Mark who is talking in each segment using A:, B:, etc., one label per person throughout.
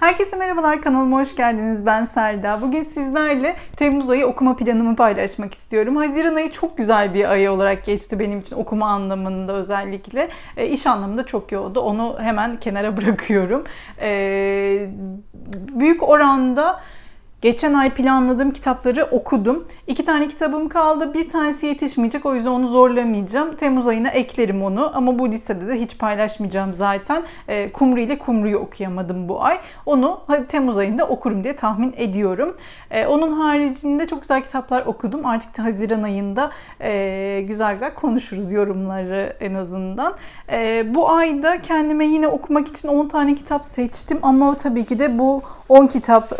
A: Herkese merhabalar kanalıma hoş geldiniz. Ben Selda. Bugün sizlerle Temmuz ayı okuma planımı paylaşmak istiyorum. Haziran ayı çok güzel bir ay olarak geçti benim için okuma anlamında özellikle. E, iş anlamında çok yoğundu. Onu hemen kenara bırakıyorum. E, büyük oranda Geçen ay planladığım kitapları okudum. İki tane kitabım kaldı. Bir tanesi yetişmeyecek. O yüzden onu zorlamayacağım. Temmuz ayına eklerim onu. Ama bu listede de hiç paylaşmayacağım zaten. E, Kumru ile Kumru'yu okuyamadım bu ay. Onu Temmuz ayında okurum diye tahmin ediyorum. E, onun haricinde çok güzel kitaplar okudum. Artık Haziran ayında e, güzel güzel konuşuruz yorumları en azından. Bu ayda kendime yine okumak için 10 tane kitap seçtim. Ama tabii ki de bu 10 kitap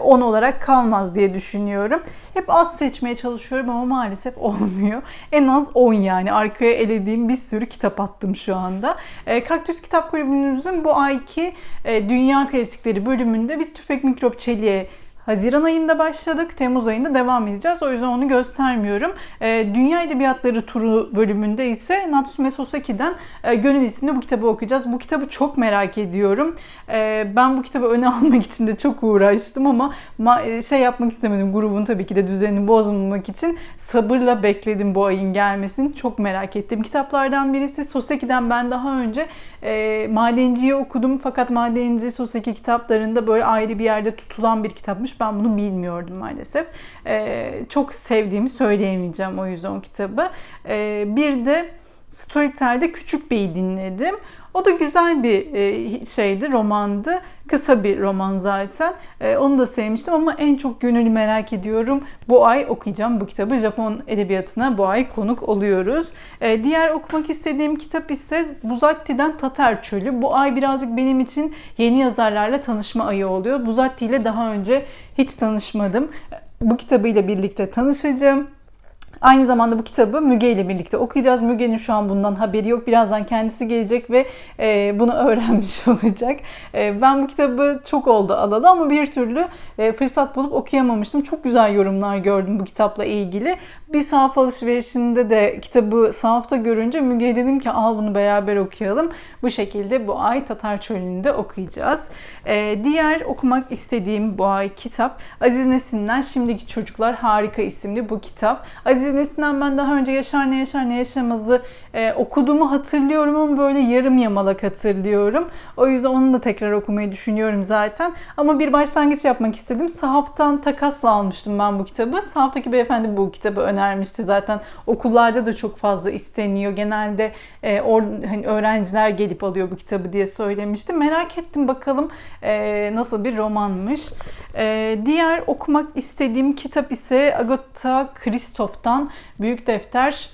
A: 10 10 olarak kalmaz diye düşünüyorum. Hep az seçmeye çalışıyorum ama maalesef olmuyor. En az 10 yani. Arkaya elediğim bir sürü kitap attım şu anda. E, Kaktüs Kitap Kulübümüzün bu ayki e, Dünya Klasikleri bölümünde biz Tüfek Mikrop Çeliğe Haziran ayında başladık. Temmuz ayında devam edeceğiz. O yüzden onu göstermiyorum. E, Dünya Edebiyatları turu bölümünde ise Natsume Sosaki'den e, Gönül isimli bu kitabı okuyacağız. Bu kitabı çok merak ediyorum. E, ben bu kitabı öne almak için de çok uğraştım ama ma- e, şey yapmak istemedim. Grubun tabii ki de düzenini bozmamak için sabırla bekledim bu ayın gelmesini. Çok merak ettim. Kitaplardan birisi Sosaki'den ben daha önce e, Madenci'yi okudum. Fakat Madenci Sosaki kitaplarında böyle ayrı bir yerde tutulan bir kitapmış. Ben bunu bilmiyordum maalesef. E, çok sevdiğimi söyleyemeyeceğim o yüzden o kitabı. E, bir de Storytel'de Küçük Bey'i dinledim. O da güzel bir e, şeydi, romandı. Kısa bir roman zaten. E, onu da sevmiştim ama en çok gönülü merak ediyorum. Bu ay okuyacağım bu kitabı. Japon edebiyatına bu ay konuk oluyoruz. E, diğer okumak istediğim kitap ise Buzatti'den Tatar Çölü. Bu ay birazcık benim için yeni yazarlarla tanışma ayı oluyor. Buzatti ile daha önce hiç tanışmadım. Bu kitabıyla birlikte tanışacağım. Aynı zamanda bu kitabı Müge ile birlikte okuyacağız. Müge'nin şu an bundan haberi yok. Birazdan kendisi gelecek ve e, bunu öğrenmiş olacak. E, ben bu kitabı çok oldu alalı ama bir türlü e, fırsat bulup okuyamamıştım. Çok güzel yorumlar gördüm bu kitapla ilgili. Bir sahaf alışverişinde de kitabı sahafta görünce Müge'ye dedim ki al bunu beraber okuyalım. Bu şekilde bu ay Tatar Çölü'nde okuyacağız. E, diğer okumak istediğim bu ay kitap Aziz Nesin'den Şimdiki Çocuklar Harika isimli bu kitap. Aziz Nesin'den ben daha önce Yaşar Ne Yaşar Ne Yaşamaz'ı e, okuduğumu hatırlıyorum ama böyle yarım yamalak hatırlıyorum. O yüzden onu da tekrar okumayı düşünüyorum zaten. Ama bir başlangıç yapmak istedim. Sahaptan takasla almıştım ben bu kitabı. Sahaftaki beyefendi bu kitabı önermişti zaten. Okullarda da çok fazla isteniyor. Genelde e, or, hani öğrenciler gelip alıyor bu kitabı diye söylemiştim. Merak ettim bakalım e, nasıl bir romanmış. E, diğer okumak istediğim kitap ise Agatha Christoph'tan Büyük Defter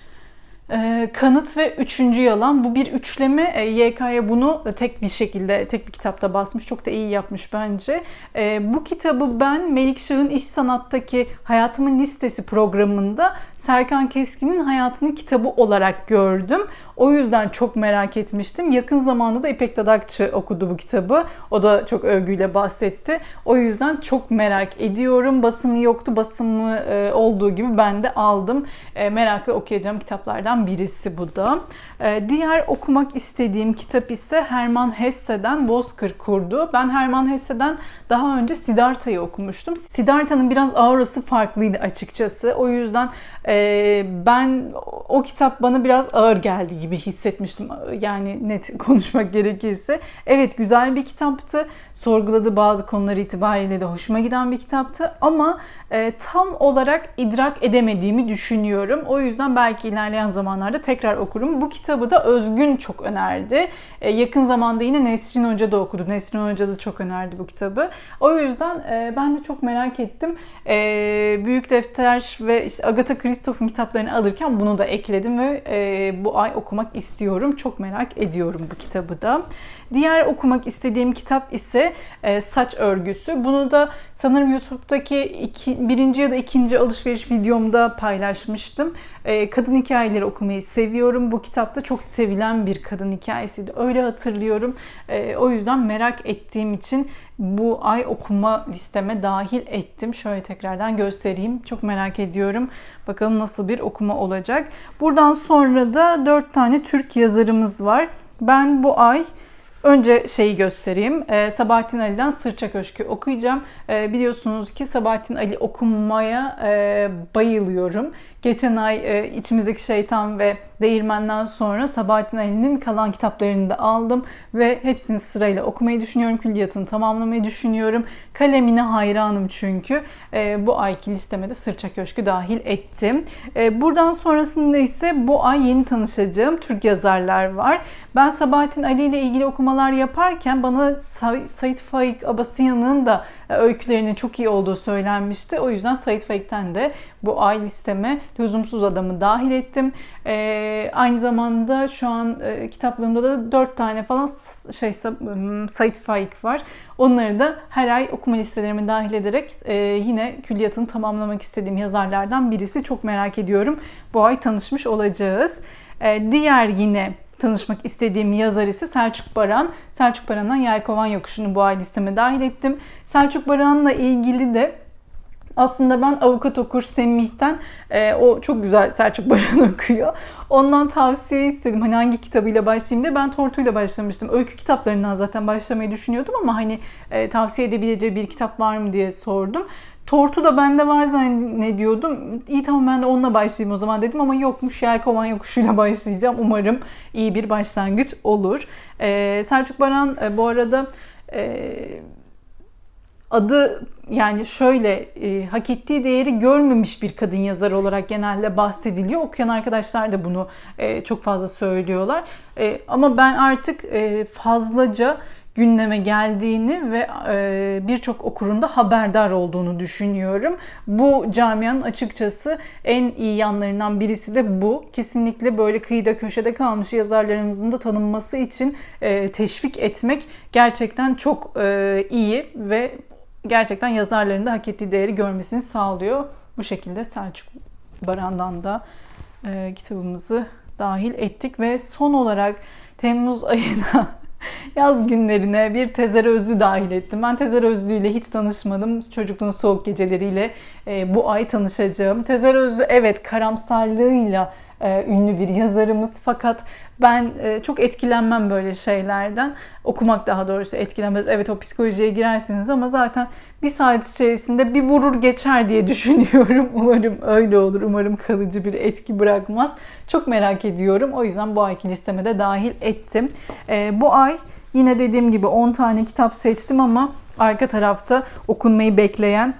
A: ee, kanıt ve üçüncü yalan. Bu bir üçleme. E, YK'ya bunu tek bir şekilde, tek bir kitapta basmış. Çok da iyi yapmış bence. E, bu kitabı ben Melikşah'ın İş Sanat'taki Hayatımın Listesi programında Serkan Keskin'in hayatını kitabı olarak gördüm. O yüzden çok merak etmiştim. Yakın zamanda da İpek Dadakçı okudu bu kitabı. O da çok övgüyle bahsetti. O yüzden çok merak ediyorum. Basımı yoktu. Basımı e, olduğu gibi ben de aldım. Merakla okuyacağım kitaplardan birisi bu da. Ee, diğer okumak istediğim kitap ise Herman Hesse'den Bozkır Kurdu. Ben Herman Hesse'den daha önce Siddhartha'yı okumuştum. Siddhartha'nın biraz aurası farklıydı açıkçası. O yüzden e, ben o kitap bana biraz ağır geldi gibi hissetmiştim. Yani net konuşmak gerekirse. Evet güzel bir kitaptı. Sorguladığı bazı konular itibariyle de hoşuma giden bir kitaptı. Ama e, tam olarak idrak edemediğimi düşünüyorum. O yüzden belki ilerleyen zamanlarda tekrar okurum. Bu kitabı da Özgün çok önerdi. E, yakın zamanda yine Nesrin Hoca da okudu. Nesrin Hoca da çok önerdi bu kitabı. O yüzden e, ben de çok merak ettim. E, Büyük Defter ve işte Agatha Christoph'un kitaplarını alırken bunu da ekledim ve e, bu ay okumak istiyorum. Çok merak ediyorum bu kitabı da. Diğer okumak istediğim kitap ise e, Saç Örgüsü. Bunu da sanırım YouTube'daki iki, birinci ya da ikinci alışveriş videomda paylaşmıştım. E, kadın hikayeleri okumayı seviyorum. Bu kitapta çok sevilen bir kadın hikayesiydi. Öyle hatırlıyorum. E, o yüzden merak ettiğim için bu ay okuma listeme dahil ettim. Şöyle tekrardan göstereyim. Çok merak ediyorum. Bakalım nasıl bir okuma olacak. Buradan sonra da 4 tane Türk yazarımız var. Ben bu ay Önce şeyi göstereyim. Ee, Sabahattin Ali'den Sırça Köşkü okuyacağım. Ee, biliyorsunuz ki Sabahattin Ali okumaya e, bayılıyorum. Geçen ay e, içimizdeki şeytan ve değirmenden sonra Sabahattin Ali'nin kalan kitaplarını da aldım ve hepsini sırayla okumayı düşünüyorum. Külliyatını tamamlamayı düşünüyorum. Kalemine hayranım çünkü. E, bu ayki listeme de Sırça Köşkü dahil ettim. E, buradan sonrasında ise bu ay yeni tanışacağım Türk yazarlar var. Ben Sabahattin Ali ile ilgili okumalar yaparken bana Sa- Sait Faik Abasıyan'ın da e, öykülerinin çok iyi olduğu söylenmişti. O yüzden Sait Faik'ten de bu ay listeme Lüzumsuz Adamı dahil ettim. Ee, aynı zamanda şu an e, kitaplığımda da 4 tane falan şey sa- Sait Faik var. Onları da her ay okuma listelerime dahil ederek e, yine külliyatını tamamlamak istediğim yazarlardan birisi. Çok merak ediyorum. Bu ay tanışmış olacağız. E, diğer yine tanışmak istediğim yazar ise Selçuk Baran. Selçuk Baran'dan Yelkovan Yokuşu'nu bu ay listeme dahil ettim. Selçuk Baran'la ilgili de aslında ben avukat okur Semih'ten e, o çok güzel Selçuk Baran okuyor. Ondan tavsiye istedim. Hani hangi kitabıyla başlayayım diye. Ben Tortu'yla başlamıştım. Öykü kitaplarından zaten başlamayı düşünüyordum ama hani e, tavsiye edebileceği bir kitap var mı diye sordum. Tortu da bende var zannediyordum. İyi tamam ben de onunla başlayayım o zaman dedim ama yokmuş. Yelkovan Yokuşu'yla başlayacağım. Umarım iyi bir başlangıç olur. E, Selçuk Baran e, bu arada e, adı yani şöyle e, hak ettiği değeri görmemiş bir kadın yazar olarak genelde bahsediliyor. Okuyan arkadaşlar da bunu e, çok fazla söylüyorlar. E, ama ben artık e, fazlaca gündeme geldiğini ve e, birçok okurun da haberdar olduğunu düşünüyorum. Bu camianın açıkçası en iyi yanlarından birisi de bu. Kesinlikle böyle kıyıda köşede kalmış yazarlarımızın da tanınması için e, teşvik etmek gerçekten çok e, iyi ve gerçekten yazarların da hak ettiği değeri görmesini sağlıyor. Bu şekilde Selçuk Baran'dan da e, kitabımızı dahil ettik ve son olarak Temmuz ayına yaz günlerine bir Tezer Özlü dahil ettim. Ben Tezer Özlü ile hiç tanışmadım. Çocukluğun soğuk geceleriyle e, bu ay tanışacağım. Tezer Özlü evet karamsarlığıyla ünlü bir yazarımız fakat ben e, çok etkilenmem böyle şeylerden. Okumak daha doğrusu etkilemez. Evet o psikolojiye girersiniz ama zaten bir saat içerisinde bir vurur geçer diye düşünüyorum. Umarım öyle olur. Umarım kalıcı bir etki bırakmaz. Çok merak ediyorum. O yüzden bu ayki listeme de dahil ettim. E, bu ay yine dediğim gibi 10 tane kitap seçtim ama arka tarafta okunmayı bekleyen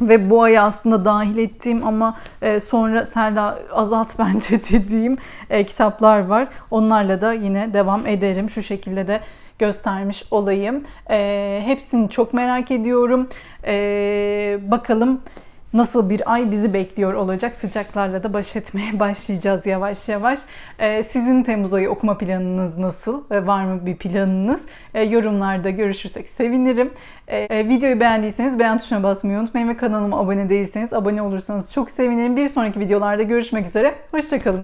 A: ve bu ay aslında dahil ettiğim ama e, sonra Selda azalt bence dediğim e, kitaplar var. Onlarla da yine devam ederim. Şu şekilde de göstermiş olayım. E, hepsini çok merak ediyorum. Bakalım nasıl bir ay bizi bekliyor olacak. Sıcaklarla da baş etmeye başlayacağız yavaş yavaş. Ee, sizin Temmuz ayı okuma planınız nasıl? Ve var mı bir planınız? Ee, yorumlarda görüşürsek sevinirim. Ee, videoyu beğendiyseniz beğen tuşuna basmayı unutmayın ve kanalıma abone değilseniz abone olursanız çok sevinirim. Bir sonraki videolarda görüşmek üzere. Hoşçakalın.